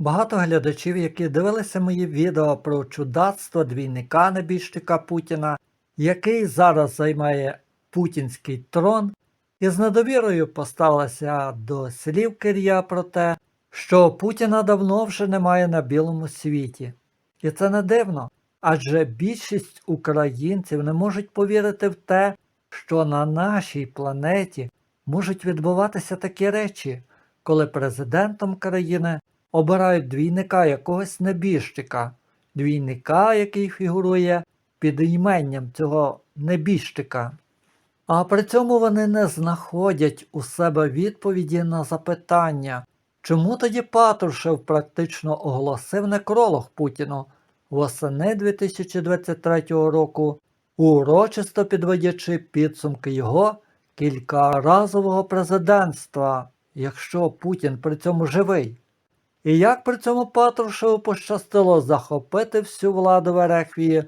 Багато глядачів, які дивилися мої відео про чудацтво двійника небіжчика Путіна, який зараз займає путінський трон, і з недовірою поставилися до слів Кир'я про те, що Путіна давно вже немає на білому світі. І це не дивно, адже більшість українців не можуть повірити в те, що на нашій планеті можуть відбуватися такі речі, коли президентом країни обирають двійника якогось небіжчика, двійника, який фігурує під іменням цього небіжчика. А при цьому вони не знаходять у себе відповіді на запитання, чому тоді Патрушев практично оголосив некролог Путіну восени 2023 року, урочисто підводячи підсумки його кількаразового президентства, якщо Путін при цьому живий. І як при цьому Патрушеву пощастило захопити всю владу в Ерехвії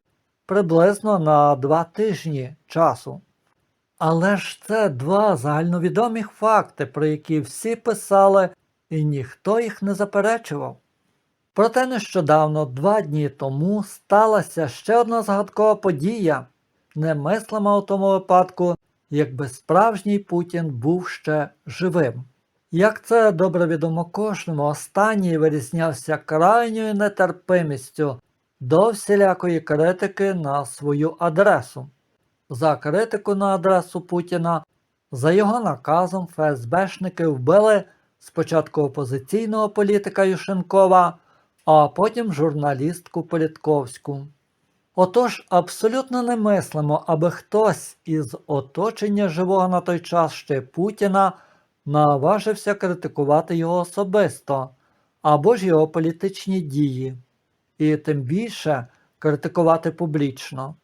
приблизно на два тижні часу. Але ж це два загальновідомі факти, про які всі писали, і ніхто їх не заперечував. Проте нещодавно, два дні тому, сталася ще одна загадкова подія, немислима у тому випадку, якби справжній Путін був ще живим. Як це добре відомо кожному, останній вирізнявся крайньою нетерпимістю до всілякої критики на свою адресу. За критику на адресу Путіна, за його наказом ФСБшники вбили спочатку опозиційного політика Ющенкова, а потім журналістку Політковську. Отож, абсолютно немислимо, аби хтось із оточення живого на той час ще Путіна наважився критикувати його особисто або ж його політичні дії, і тим більше критикувати публічно.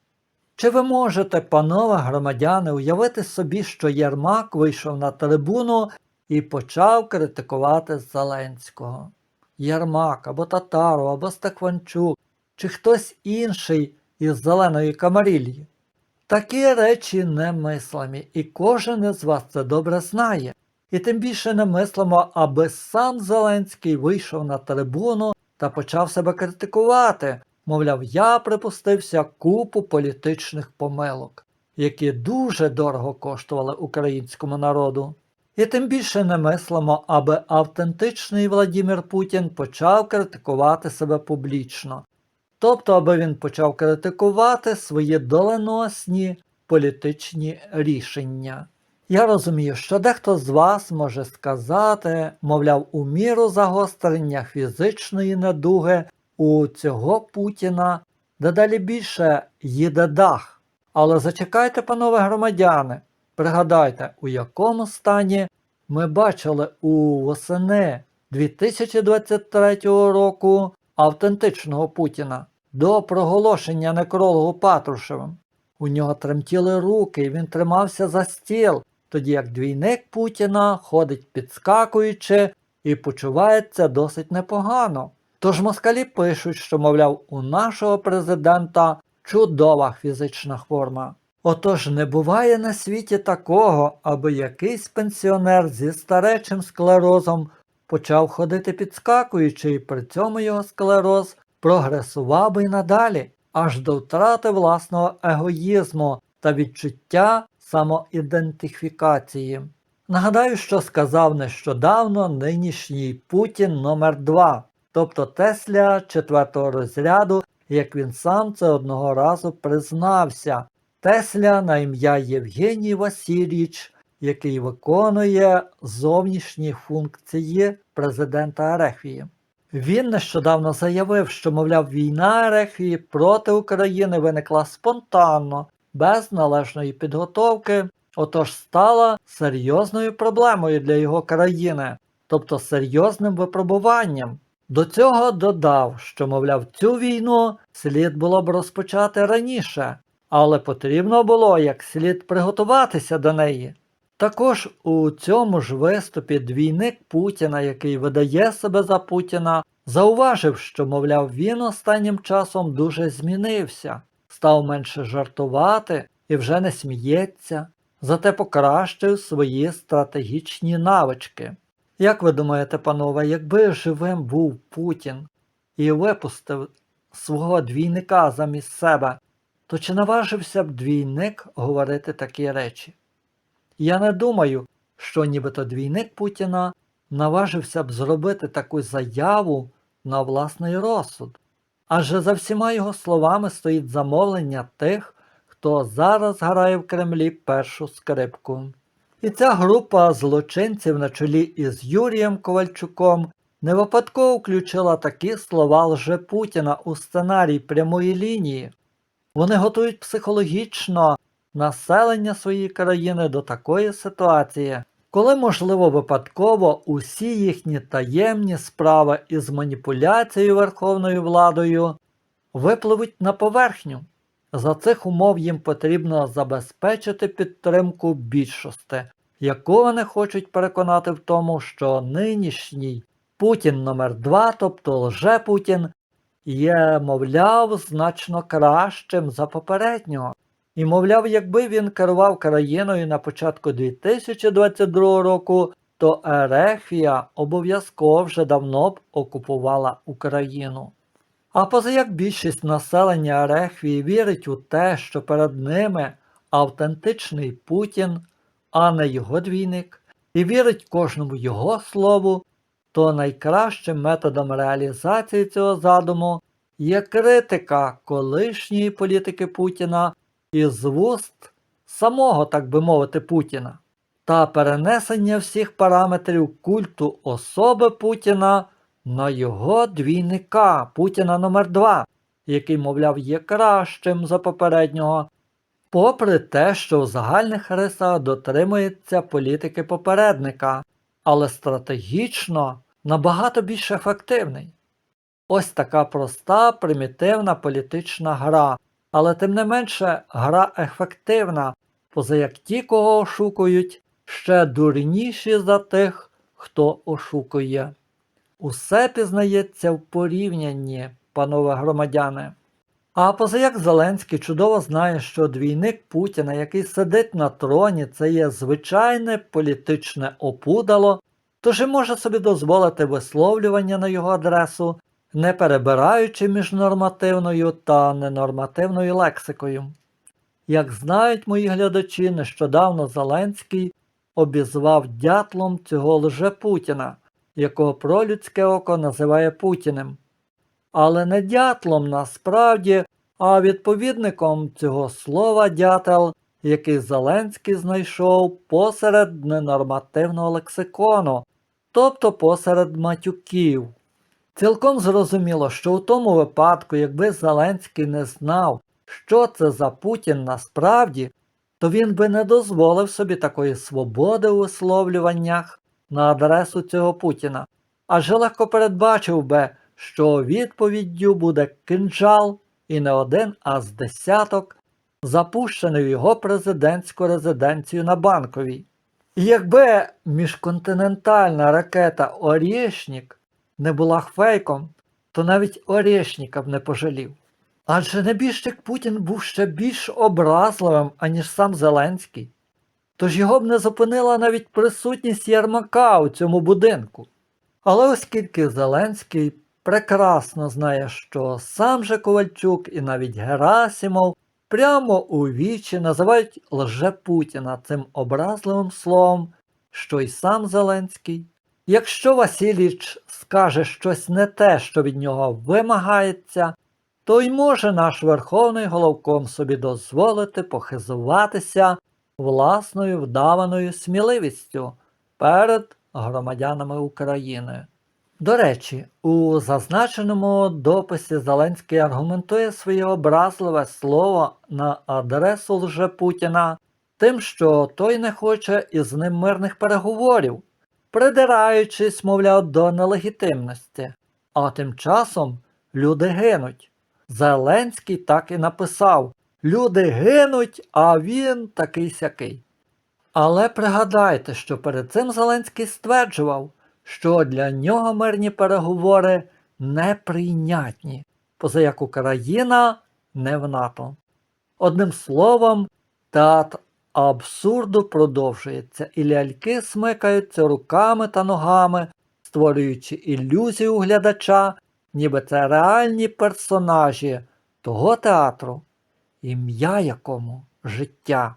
Чи ви можете, панове громадяни, уявити собі, що Єрмак вийшов на трибуну і почав критикувати Зеленського? Єрмак або Татару, або Стахванчук, чи хтось інший із зеленої камарілії? Такі речі немислимі, і кожен із вас це добре знає. І тим більше не мислимо, аби сам Зеленський вийшов на трибуну та почав себе критикувати. Мовляв, я припустився купу політичних помилок, які дуже дорого коштували українському народу. І тим більше не мислимо, аби автентичний Владимир Путін почав критикувати себе публічно. Тобто, аби він почав критикувати свої доленосні політичні рішення. Я розумію, що дехто з вас може сказати, мовляв, у міру загострення фізичної недуги у цього Путіна дедалі більше їде дах. Але зачекайте, панове громадяни, пригадайте, у якому стані ми бачили у восени 2023 року автентичного Путіна до проголошення некрологу Патрушевим. У нього тремтіли руки, і він тримався за стіл, тоді як двійник Путіна ходить підскакуючи і почувається досить непогано. Тож москалі пишуть, що, мовляв, у нашого президента чудова фізична форма. Отож не буває на світі такого, аби якийсь пенсіонер зі старечим склерозом почав ходити підскакуючи, і при цьому його склероз прогресував би надалі, аж до втрати власного егоїзму та відчуття самоідентифікації. Нагадаю, що сказав нещодавно нинішній Путін номер 2 тобто Тесля четвертого розряду, як він сам це одного разу признався. Тесля на ім'я Євгеній Васильович, який виконує зовнішні функції президента Арехвії. Він нещодавно заявив, що, мовляв, війна Арехвії проти України виникла спонтанно, без належної підготовки, отож стала серйозною проблемою для його країни, тобто серйозним випробуванням. До цього додав, що, мовляв, цю війну слід було б розпочати раніше, але потрібно було як слід приготуватися до неї. Також у цьому ж виступі двійник Путіна, який видає себе за Путіна, зауважив, що, мовляв, він останнім часом дуже змінився, став менше жартувати і вже не сміється, зате покращив свої стратегічні навички. Як ви думаєте, панове, якби живим був Путін і випустив свого двійника замість себе, то чи наважився б двійник говорити такі речі? Я не думаю, що нібито двійник Путіна наважився б зробити таку заяву на власний розсуд. Адже за всіма його словами стоїть замовлення тих, хто зараз грає в Кремлі першу скрипку. І ця група злочинців на чолі із Юрієм Ковальчуком не випадково включила такі слова лже Путіна у сценарій прямої лінії. Вони готують психологічно населення своєї країни до такої ситуації, коли, можливо, випадково усі їхні таємні справи із маніпуляцією верховною владою випливуть на поверхню. За цих умов їм потрібно забезпечити підтримку більшості, яку вони хочуть переконати в тому, що нинішній Путін номер 2 тобто лже-Путін, є, мовляв, значно кращим за попереднього. І, мовляв, якби він керував країною на початку 2022 року, то Ерефія обов'язково вже давно б окупувала Україну. А позаяк більшість населення Ерефії вірить у те, що перед ними автентичний Путін, а не його двійник, і вірить кожному його слову, то найкращим методом реалізації цього задуму є критика колишньої політики Путіна із вуст самого, так би мовити, Путіна, та перенесення всіх параметрів культу особи Путіна на його двійника Путіна номер 2 який, мовляв, є кращим за попереднього, попри те, що в загальних рисах дотримується політики попередника, але стратегічно набагато більш ефективний. Ось така проста, примітивна політична гра, але тим не менше гра ефективна, поза як ті, кого ошукують, ще дурніші за тих, хто ошукує. Усе пізнається в порівнянні, панове громадяни. А позаяк Зеленський чудово знає, що двійник Путіна, який сидить на троні, це є звичайне політичне опудало, тож і може собі дозволити висловлювання на його адресу, не перебираючи між нормативною та ненормативною лексикою. Як знають мої глядачі, нещодавно Зеленський обізвав дятлом цього лже Путіна, якого пролюдське око називає Путіним. Але не дятлом насправді, а відповідником цього слова дятел, який Зеленський знайшов посеред ненормативного лексикону, тобто посеред матюків. Цілком зрозуміло, що у тому випадку, якби Зеленський не знав, що це за Путін насправді, то він би не дозволив собі такої свободи у висловлюваннях на адресу цього Путіна, адже легко передбачив би, що відповіддю буде кинджал і не один, а з десяток, запущений в його президентську резиденцію на Банковій. І якби міжконтинентальна ракета Орєшнік не була фейком, то навіть Орєшніка б не пожалів. Адже небіжчик Путін був ще більш образливим, аніж сам Зеленський. Тож його б не зупинила навіть присутність Єрмака у цьому будинку. Але оскільки Зеленський прекрасно знає, що сам же Ковальчук і навіть Герасимов прямо у вічі називають лже Путіна цим образливим словом, що й сам Зеленський. Якщо Васильіч скаже щось не те, що від нього вимагається, то й може наш верховний головком собі дозволити похизуватися власною вдаваною сміливістю перед громадянами України. До речі, у зазначеному дописі Зеленський аргументує своє образливе слово на адресу лже Путіна тим, що той не хоче із ним мирних переговорів, придираючись, мовляв, до нелегітимності. А тим часом люди гинуть. Зеленський так і написав Люди гинуть, а він такий сякий. Але пригадайте, що перед цим Зеленський стверджував, що для нього мирні переговори неприйнятні, поза як Україна не в НАТО. Одним словом, театр абсурду продовжується, і ляльки смикаються руками та ногами, створюючи ілюзію глядача, ніби це реальні персонажі того театру, ім'я якому життя.